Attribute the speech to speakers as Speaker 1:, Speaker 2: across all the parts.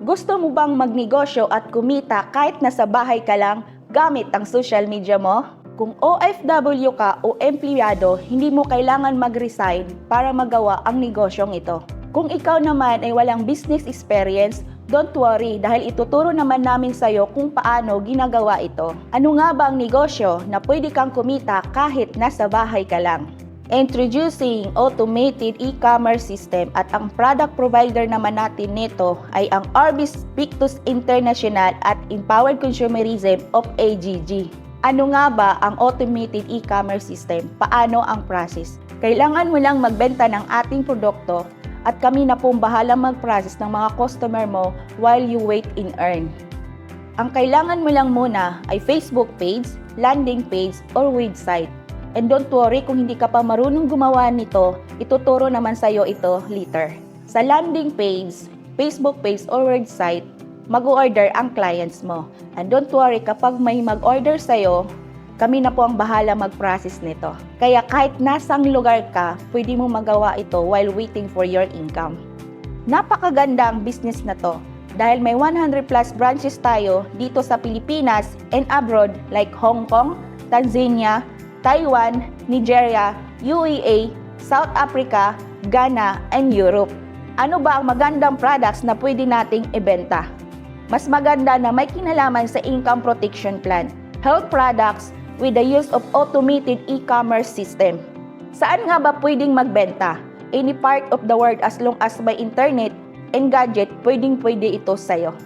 Speaker 1: Gusto mo bang magnegosyo at kumita kahit nasa bahay ka lang gamit ang social media mo? Kung OFW ka o empleyado, hindi mo kailangan mag-resign para magawa ang negosyong ito. Kung ikaw naman ay walang business experience, don't worry dahil ituturo naman namin sa iyo kung paano ginagawa ito. Ano nga ba ang negosyo na pwede kang kumita kahit nasa bahay ka lang? Introducing automated e-commerce system at ang product provider naman natin nito ay ang Orbis Pictus International at Empowered Consumerism of AGG. Ano nga ba ang automated e-commerce system? Paano ang process? Kailangan mo lang magbenta ng ating produkto at kami na pong bahala mag-process ng mga customer mo while you wait in earn. Ang kailangan mo lang muna ay Facebook page, landing page, or website. And don't worry kung hindi ka pa marunong gumawa nito, ituturo naman sa iyo ito later. Sa landing page, Facebook page, or website, mag-order ang clients mo. And don't worry kapag may mag-order sa iyo, kami na po ang bahala mag-process nito. Kaya kahit nasang lugar ka, pwede mo magawa ito while waiting for your income. Napakaganda ang business na to dahil may 100 plus branches tayo dito sa Pilipinas and abroad like Hong Kong, Tanzania, Taiwan, Nigeria, UEA, South Africa, Ghana, and Europe. Ano ba ang magandang products na pwede nating ibenta? Mas maganda na may kinalaman sa income protection plan, health products with the use of automated e-commerce system. Saan nga ba pwedeng magbenta? Any part of the world as long as may internet and gadget, pwedeng pwede ito sa'yo.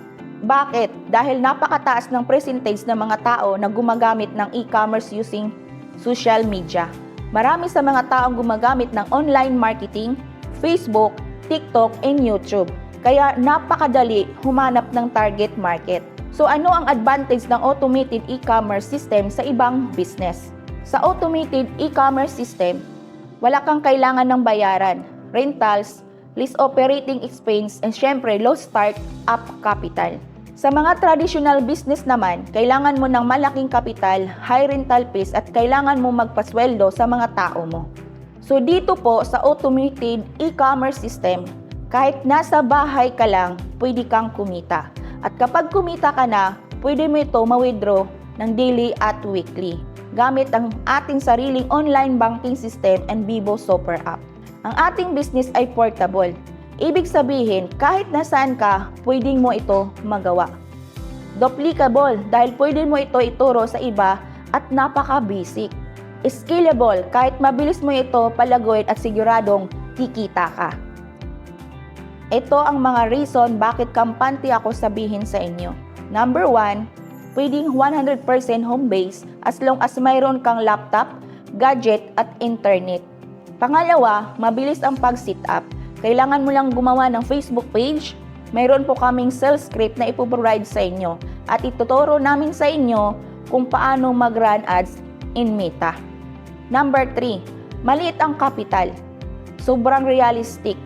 Speaker 1: Bakit? Dahil napakataas ng percentage ng mga tao na gumagamit ng e-commerce using social media. Marami sa mga taong gumagamit ng online marketing, Facebook, TikTok, and YouTube. Kaya napakadali humanap ng target market. So ano ang advantage ng automated e-commerce system sa ibang business? Sa automated e-commerce system, wala kang kailangan ng bayaran, rentals, lease operating expense, and syempre low start-up capital. Sa mga traditional business naman, kailangan mo ng malaking kapital, high rental fees at kailangan mo magpasweldo sa mga tao mo. So dito po sa automated e-commerce system, kahit nasa bahay ka lang, pwede kang kumita. At kapag kumita ka na, pwede mo ito ma-withdraw ng daily at weekly gamit ang ating sariling online banking system and Vivo Super App. Ang ating business ay portable. Ibig sabihin, kahit nasaan ka, pwedeng mo ito magawa. Duplicable dahil pwede mo ito ituro sa iba at napaka-basic. Scalable kahit mabilis mo ito palaguin at siguradong kikita ka. Ito ang mga reason bakit kampante ako sabihin sa inyo. Number one, pwedeng 100% home base as long as mayroon kang laptop, gadget at internet. Pangalawa, mabilis ang pag-sit up. Kailangan mo lang gumawa ng Facebook page. Mayroon po kaming sales script na ipoprovide sa inyo at ituturo namin sa inyo kung paano mag-run ads in Meta. Number 3, maliit ang capital. Sobrang realistic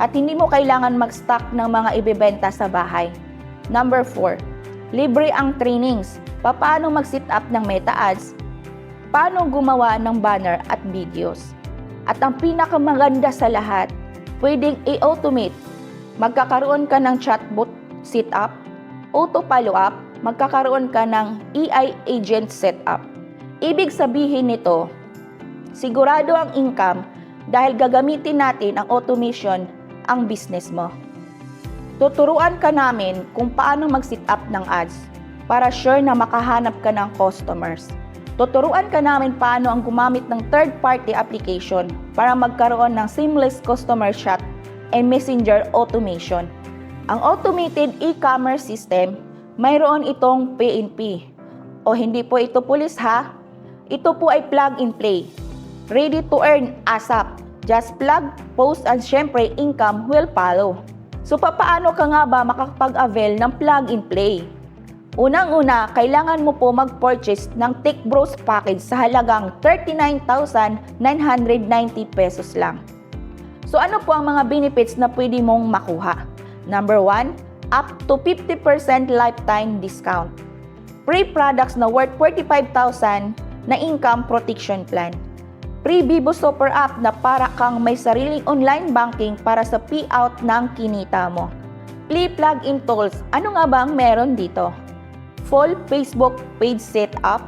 Speaker 1: at hindi mo kailangan mag-stock ng mga ibebenta sa bahay. Number 4, libre ang trainings. Paano mag-sit up ng Meta ads? Paano gumawa ng banner at videos? At ang pinakamaganda sa lahat, pwedeng i-automate. Magkakaroon ka ng chatbot setup, auto follow-up, magkakaroon ka ng AI agent setup. Ibig sabihin nito, sigurado ang income dahil gagamitin natin ang automation ang business mo. Tuturuan ka namin kung paano mag-set up ng ads para sure na makahanap ka ng customers. Tuturuan ka namin paano ang gumamit ng third-party application para magkaroon ng seamless customer chat and messenger automation. Ang automated e-commerce system, mayroon itong PNP. O hindi po ito pulis ha? Ito po ay plug and play. Ready to earn ASAP. Just plug, post, and syempre income will follow. So papaano ka nga ba makakapag-avail ng plug and play? Unang-una, kailangan mo po mag-purchase ng Tech Bros package sa halagang 39,990 pesos lang. So ano po ang mga benefits na pwede mong makuha? Number 1, up to 50% lifetime discount. Free products na worth 45,000 na income protection plan. Free Vivo Super App na para kang may sariling online banking para sa payout ng kinita mo. Play plugin tools. Ano nga ba ang meron dito? Full Facebook page setup,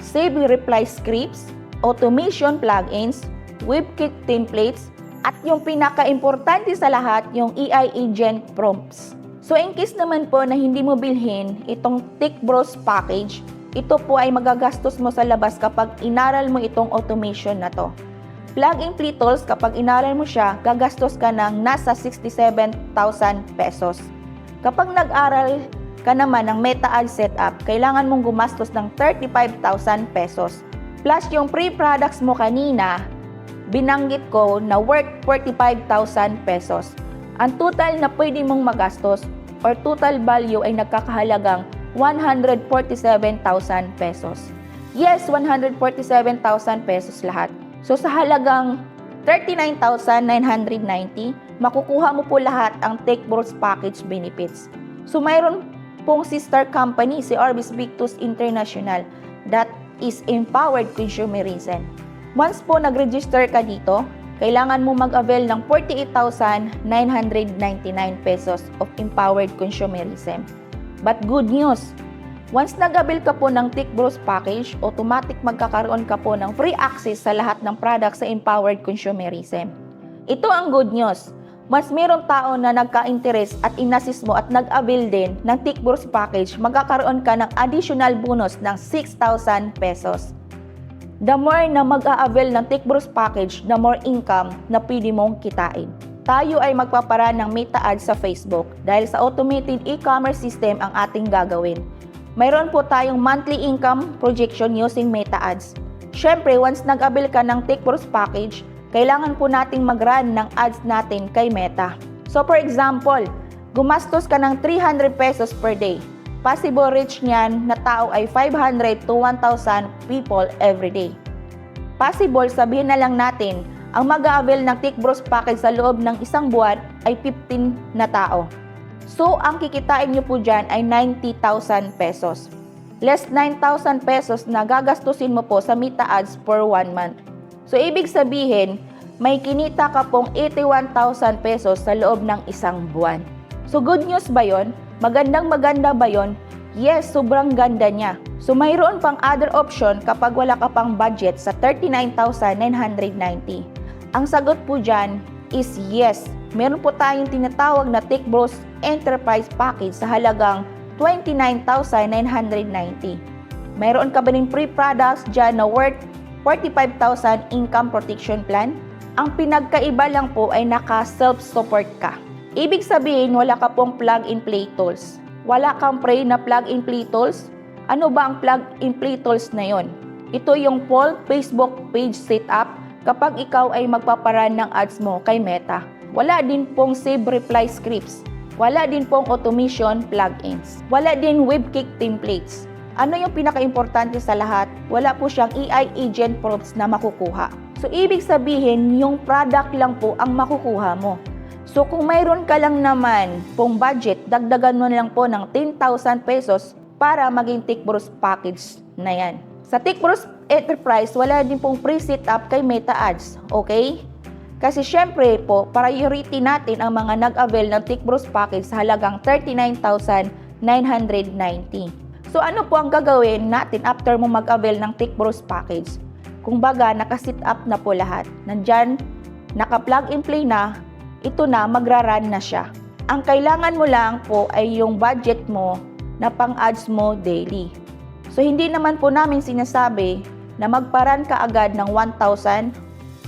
Speaker 1: save reply scripts, automation plugins, WebKit templates, at yung pinaka-importante sa lahat, yung AI agent prompts. So in case naman po na hindi mo bilhin itong TickBros package, ito po ay magagastos mo sa labas kapag inaral mo itong automation na to. Plug-in Play Tools, kapag inaral mo siya, gagastos ka ng nasa 67,000 pesos. Kapag nag-aral ka naman ng Meta Ad Setup, kailangan mong gumastos ng 35,000 pesos. Plus yung pre-products mo kanina, binanggit ko na worth 45,000 pesos. Ang total na pwede mong magastos or total value ay nagkakahalagang 147,000 pesos. Yes, 147,000 pesos lahat. So sa halagang 39,990, makukuha mo po lahat ang Take Bros Package benefits. So mayroon pong sister company si Orbis Victus International that is empowered consumerism. Once po nag-register ka dito, kailangan mo mag-avail ng 48,999 pesos of empowered consumerism. But good news, once nag-avail ka po ng Tick Bros package, automatic magkakaroon ka po ng free access sa lahat ng products sa empowered consumerism. Ito ang good news. Mas mayroong tao na nagka-interest at inassist mo at nag-avail din ng Tick Bros package, magkakaroon ka ng additional bonus ng 6,000 pesos. The more na mag-a-avail ng Tick Bros package, the more income na pwede mong kitain. Tayo ay magpaparaan ng meta ads sa Facebook dahil sa automated e-commerce system ang ating gagawin. Mayroon po tayong monthly income projection using meta ads. Siyempre, once nag-avail ka ng Tick Bros package, kailangan po nating mag-run ng ads natin kay Meta. So for example, gumastos ka ng 300 pesos per day. Possible reach niyan na tao ay 500 to 1,000 people every day. Possible, sabihin na lang natin, ang mag-avail ng Tick Bros package sa loob ng isang buwan ay 15 na tao. So, ang kikitain nyo po dyan ay 90,000 pesos. Less 9,000 pesos na gagastusin mo po sa Meta Ads for one month. So, ibig sabihin, may kinita ka pong 81,000 pesos sa loob ng isang buwan. So, good news ba yon? Magandang maganda ba yon? Yes, sobrang ganda niya. So, mayroon pang other option kapag wala ka pang budget sa 39,990. Ang sagot po dyan is yes. Meron po tayong tinatawag na Tick Bros Enterprise Package sa halagang 29,990. Mayroon ka ba ng free products dyan na worth 45,000 income protection plan? Ang pinagkaiba lang po ay naka self-support ka. Ibig sabihin, wala ka pong plug-and-play tools. Wala kang pre na plug-and-play tools. Ano ba ang plug-and-play tools na yon? Ito yung full Facebook page setup kapag ikaw ay magpaparan ng ads mo kay Meta. Wala din pong save reply scripts. Wala din pong automation plugins. Wala din WebKit templates. Ano yung pinaka-importante sa lahat? Wala po siyang AI agent prompts na makukuha. So, ibig sabihin, yung product lang po ang makukuha mo. So, kung mayroon ka lang naman pong budget, dagdagan mo lang po ng 10,000 pesos para maging TickBros package na yan. Sa TickBros Enterprise, wala din pong pre-setup kay Meta Ads. Okay? Kasi syempre po, priority natin ang mga nag-avail ng TickBros package sa halagang 39,990. So ano po ang gagawin natin after mo mag-avail ng TickBros package? Kung baga, nakasit up na po lahat. Nandyan, naka-plug and play na, ito na, magra-run na siya. Ang kailangan mo lang po ay yung budget mo na pang-ads mo daily. So hindi naman po namin sinasabi na magparan ka agad ng 1,000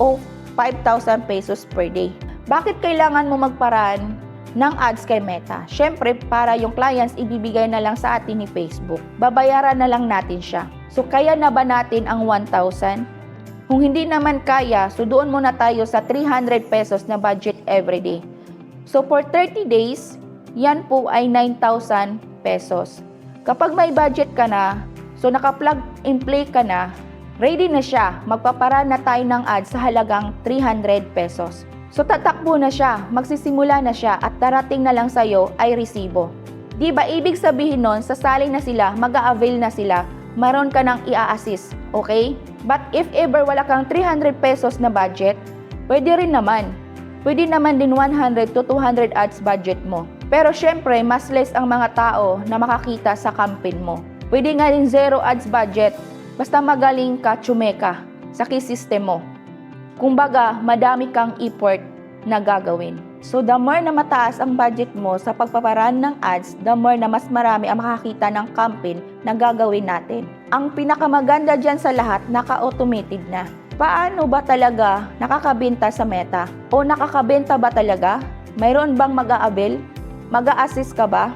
Speaker 1: o 5,000 pesos per day. Bakit kailangan mo magparan ng ads kay Meta? Siyempre, para yung clients ibibigay na lang sa atin ni Facebook. Babayaran na lang natin siya. So, kaya na ba natin ang 1,000? Kung hindi naman kaya, so doon muna tayo sa 300 pesos na budget everyday. So, for 30 days, yan po ay 9,000 pesos. Kapag may budget ka na, so naka-plug and play ka na, ready na siya. Magpapara na tayo ng ads sa halagang 300 pesos. So tatakbo na siya, magsisimula na siya at darating na lang sa'yo ay resibo. Di ba ibig sabihin nun, sasali na sila, mag-a-avail na sila, maroon ka nang i-assist, okay? But if ever wala kang 300 pesos na budget, pwede rin naman. Pwede naman din 100 to 200 ads budget mo. Pero syempre, mas less ang mga tao na makakita sa campaign mo. Pwede nga rin zero ads budget, basta magaling ka tsumeka sa key system mo. Kumbaga, madami kang effort na gagawin. So the more na mataas ang budget mo sa pagpaparaan ng ads, the more na mas marami ang makakita ng campaign na gagawin natin. Ang pinakamaganda dyan sa lahat, naka-automated na. Paano ba talaga nakakabenta sa meta? O nakakabenta ba talaga? Mayroon bang mag-aabil? Mag-a-assist ka ba?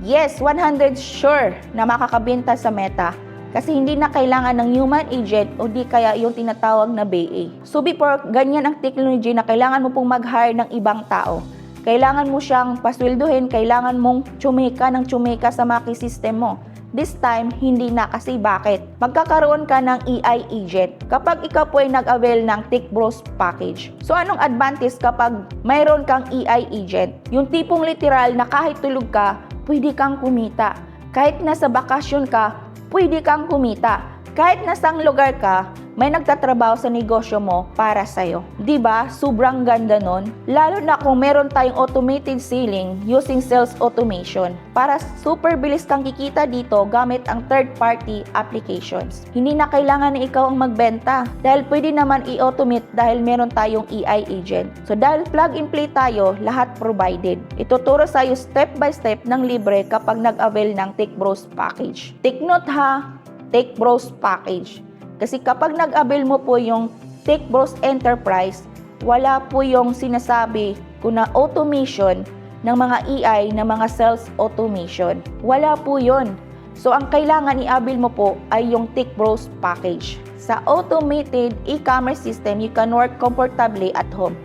Speaker 1: Yes, 100 sure na makakabenta sa meta kasi hindi na kailangan ng human agent o di kaya yung tinatawag na BA. So before, ganyan ang technology na kailangan mo pong mag-hire ng ibang tao. Kailangan mo siyang pasweldohin, kailangan mong tsumika ng tsumika sa maki system mo. This time, hindi na kasi bakit? Magkakaroon ka ng EI agent kapag ikaw po ay nag-avail ng Tick Bros package. So anong advantage kapag mayroon kang EI agent? Yung tipong literal na kahit tulog ka, pwede kang kumita. Kahit nasa bakasyon ka, pwede kang kumita. Kahit nasang lugar ka, may nagtatrabaho sa negosyo mo para sa'yo. Ba? Sobrang ganda nun. Lalo na kung meron tayong automated selling using sales automation. Para super bilis kang kikita dito gamit ang third-party applications. Hindi na kailangan na ikaw ang magbenta dahil pwede naman i-automate dahil meron tayong EI agent. So dahil plug and play tayo, lahat provided. Ituturo sa'yo step by step ng libre kapag nag-avail ng Take Bros package. Take note ha, Take Bros package. Kasi kapag nag-avail mo po yung Take Bros Enterprise, wala po yung sinasabi ko na automation ng mga EI na mga sales automation. Wala po yon. So ang kailangan i-avail mo po ay yung Take Bros package. Sa automated e-commerce system, you can work comfortably at home.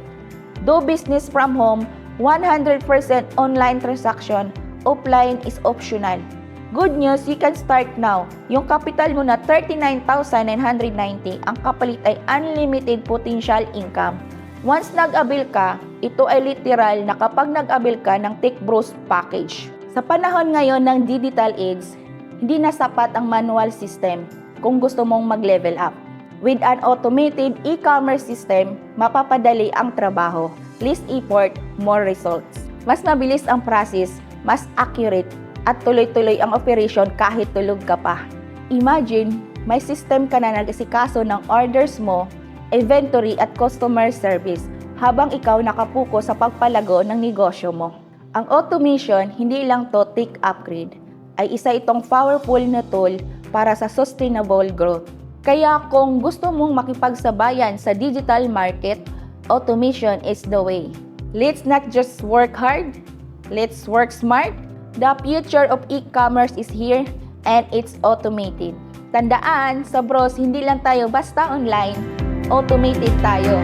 Speaker 1: Do business from home, 100% online transaction, offline is optional. Good news, you can start now. Yung capital mo na 39,990, ang kapalit ay unlimited potential income. Once nag-avail ka, ito ay literal na kapag nag-avail ka ng Tech Bros package. Sa panahon ngayon ng digital age, hindi na sapat ang manual system kung gusto mong mag-level up. With an automated e-commerce system, mapapadali ang trabaho. Less effort, more results. Mas mabilis ang process, mas accurate, at tuloy-tuloy ang operation kahit tulog ka pa. Imagine, may system ka na nag-asikaso ng orders mo, inventory at customer service habang ikaw nakapuko sa pagpalago ng negosyo mo. Ang automation, hindi lang to tech upgrade, ay isa itong powerful na tool para sa sustainable growth. Kaya kung gusto mong makipagsabayan sa digital market, automation is the way. Let's not just work hard, let's work smart. The future of e-commerce is here and it's automated. Tandaan, sa Bros, hindi lang tayo basta online, automated tayo.